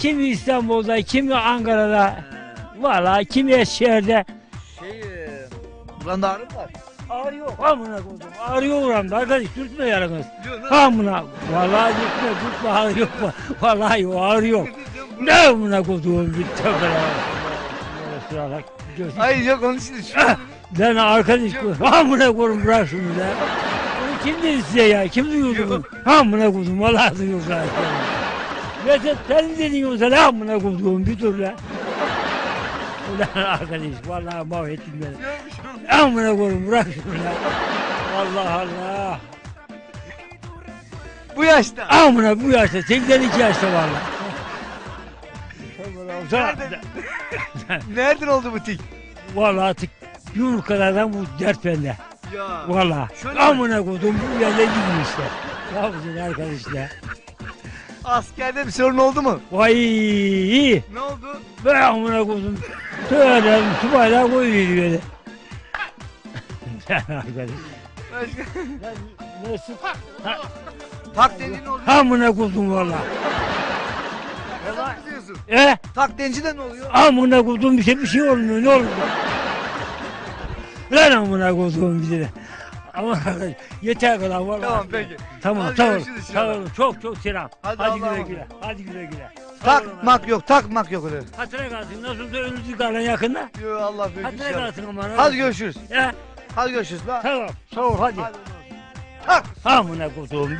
Kimi İstanbul'da, kimi Ankara'da. Valla kimi Eskişehir'de. Şey, e, buranda ağrı mı var? Ağrı yok. Amına koydum. Ağrı yok oramda. Arkadaş dürtme yaranız. Amına. Vallahi dürtme dürtme ağrı yok. Vallahi yok ağrı yok. Ne amına koyduğum bir tövbe ya. Hayır yok onun için. Şu, Lan arkadaş amına koyun bırak şunu da. Bunu kim dedi size ya? Kim duyurdu bunu? Amına koydum. Vallahi duyurdu. Mesela sen dedin yoksa ne amına koyduğum bir dur lan. Ulan arkadaş vallahi mahvettin beni. Amına koyun bırak şunu ya. Allah Allah. bu yaşta. Amına bu yaşta 82 yaşta vallahi. Nereden? Nereden oldu bu tik? Vallahi artık yumurtalardan bu dert bende. Ya. Vallahi. Şöyle? Amına koydum bu yerden gidin işte. Ne yapacaksın arkadaşlar? Askerde bir sorun oldu mu? Vay iyi. Ne oldu? Ben amına koydum. Şöyle subayla koyuyor beni. Sen arkadaş. Başka? Nasıl? Tak denci ne oluyor? Amına koydum valla. Yalan mı diyorsun? E? Tak denci de ne oluyor? Amına koydum bir şey bir şey olmuyor ne oldu? Lan amına koydum bir de. Ama yeter kadar valla. Tamam peki. Tamam Hadi sağ ol. görüşürüz Sağ inşallah. ol. Çok çok selam. Hadi Hadi, Allah'a güle emanet. güle. Hadi güle güle. Sağ olun Takmak yok, takmak yok öyle. Hatıra kalsın. Nasıl olsa önümüzü kalan yakında. Yo Allah büyük Hatıra inşallah. kalsın ama. Hadi görüşürüz. Ya, Hadi görüşürüz. Bak. tamam. Sağ ol hadi. Hadi. Tak. Amına koyduğum bir.